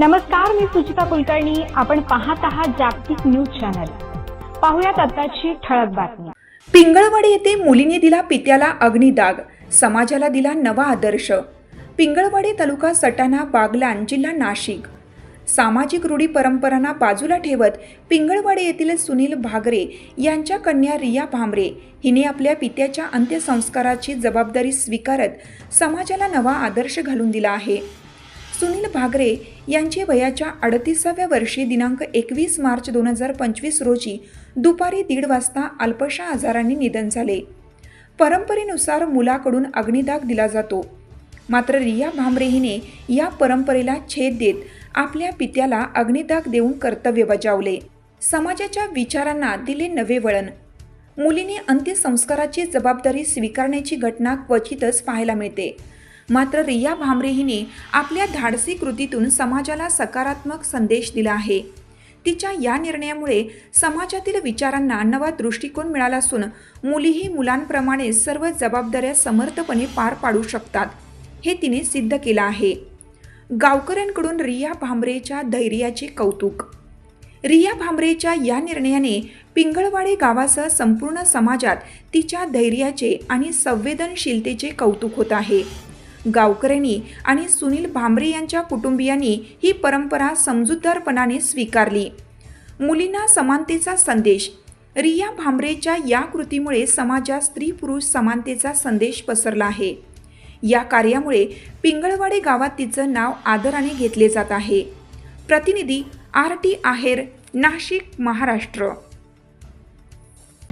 नमस्कार मी सुचिता कुलकर्णी. आपण पाहत आहात जागतिक न्यूज चॅनल. पाहुयात आताची ठळक बातमी. पिंगळवाडी येथे मुलीने दिला पित्याला अग्निदाग समाजाला दिला नवा आदर्श. पिंगळवाडी तालुका सटाणा बागलाण जिल्हा नाशिक. सामाजिक रूढी परंपरांना बाजूला ठेवत पिंगळवाडी येथील सुनील भागरे यांच्या कन्या रिया भामरे हिने आपल्या पित्याच्या अंत्यसंस्काराची जबाबदारी स्वीकारत समाजाला नवा आदर्श घालून दिला आहे. सुनील भागरे यांचे वयाच्या अडतीसाव्या वर्षी दिनांक एकवीस मार्च दोन हजार पंचवीस रोजी दुपारी दीड वाजता अल्पशा आजाराने निधन झाले. परंपरेनुसार मुलाकडून अग्निदाग दिला जातो. मात्र रिया भांबरे हिने या परंपरेला छेद देत आपल्या पित्याला अग्निदाग देऊन कर्तव्य बजावले. समाजाच्या विचारांना दिले नवे वळण. मुलीने अंत्यसंस्काराची जबाबदारी स्वीकारण्याची घटना क्वचितच पाहायला मिळते. मात्र रिया भांबरे हिने आपल्या धाडसी कृतीतून समाजाला सकारात्मक संदेश दिला आहे. तिच्या या निर्णयामुळे समाजातील विचारांना नवा दृष्टिकोन मिळाला असून मुलीही मुलांप्रमाणे सर्व जबाबदाऱ्या समर्थपणे पार पाडू शकतात हे तिने सिद्ध केलं आहे. गावकऱ्यांकडून रिया भांबरेच्या धैर्याचे कौतुक. रिया भांबरेच्या या निर्णयाने पिंगळवाडी गावासह संपूर्ण समाजात तिच्या धैर्याचे आणि संवेदनशीलतेचे कौतुक होत आहे. गावकऱ्यांनी आणि सुनील भांबरे यांच्या कुटुंबियांनी ही परंपरा समजूतदारपणाने स्वीकारली. मुलींना समानतेचा संदेश. रिया भांबरेच्या या कृतीमुळे समाजात स्त्री पुरुष समानतेचा संदेश पसरला आहे. या कार्यामुळे पिंगळवाडी गावात तिचं नाव आदराने घेतले जात आहे. प्रतिनिधी आर टी आहेर नाशिक महाराष्ट्र.